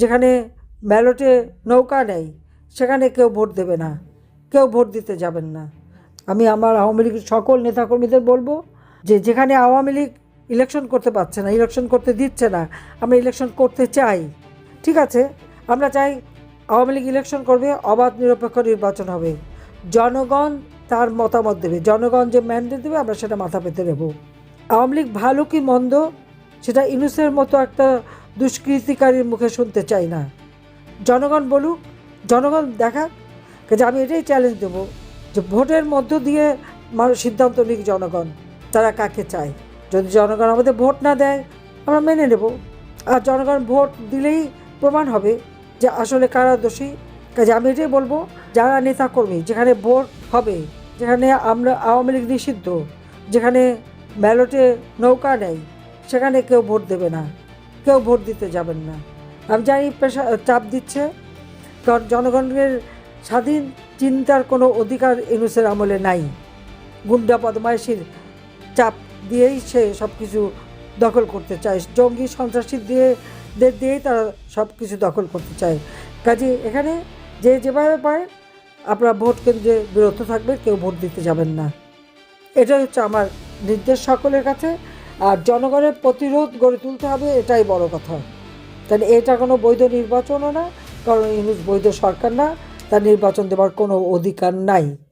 যেখানে ব্যালটে নৌকা নেই, সেখানে কেউ ভোট দেবে না, কেউ ভোট দিতে যাবেন না। আমি আমার আওয়ামী লীগের সকল নেতাকর্মীদের বলব যে যেখানে আওয়ামী লীগ ইলেকশন করতে পারছে না ইলেকশন করতে দিচ্ছে না, আমরা ইলেকশন করতে চাই। ঠিক আছে, আমরা চাই আওয়ামী লীগ ইলেকশন করবে, অবাধ নিরপেক্ষ নির্বাচন হবে। জনগণ তার মতামত দেবে, জনগণ যে ম্যান্ডেট দেবে, আমরা সেটা মাথা পেতে নেব। আওয়ামী লীগ ভালো কি মন্দ, সেটা ইনুসের মতো একটা দুষ্কৃতিকারীর মুখে শুনতে চাই না। জনগণ বলুক, জনগণ দেখাক কাজে আমি এটাই চ্যালেঞ্জ দেবো যে ভোটের মধ্য দিয়ে মানুষ সিদ্ধান্ত নিক জনগণ, তারা কাকে চায়। যদি জনগণ আমাদের ভোট না দেয়, আমরা মেনে নেব। আর জনগণ ভোট দিলেই প্রমাণ হবে যে আসলে কারা দোষী। কাজে আমি এটাই বলব, যারা নেতাকর্মী, যেখানে ভোট হবে, যেখানে আমরা আওয়ামী লীগ নিষিদ্ধ, যেখানে ব্যালটে নৌকা নেই, সেখানে কেউ ভোট দেবে না। কেউ ভোট দিতে যাবেন না। আমি জানি পেশা চাপ দিচ্ছে। কারণ জনগণের স্বাধীন চিন্তার কোনো অধিকার ইনুসের আমলে নাই। গুন্ডা বদমাইশির চাপ দিয়েই সে সব কিছু দখল করতে চায়। জঙ্গি সন্ত্রাসী দিয়ে দিয়েই তারা সব কিছু দখল করতে চায়। কাজে এখানে যে যেভাবে পায় আপনারা ভোট কেন্দ্রে বিরত থাকবে কেউ ভোট দিতে যাবেন না। এটাই হচ্ছে আমার নির্দেশ সকলের কাছে। আর জনগণের প্রতিরোধ গড়ে তুলতে হবে, এটাই বড় কথা। তাহলে এটা কোনো বৈধ নির্বাচনও না, কারণ ইউনুস বৈধ সরকার না, তার নির্বাচন দেওয়ার কোনো অধিকার নাই।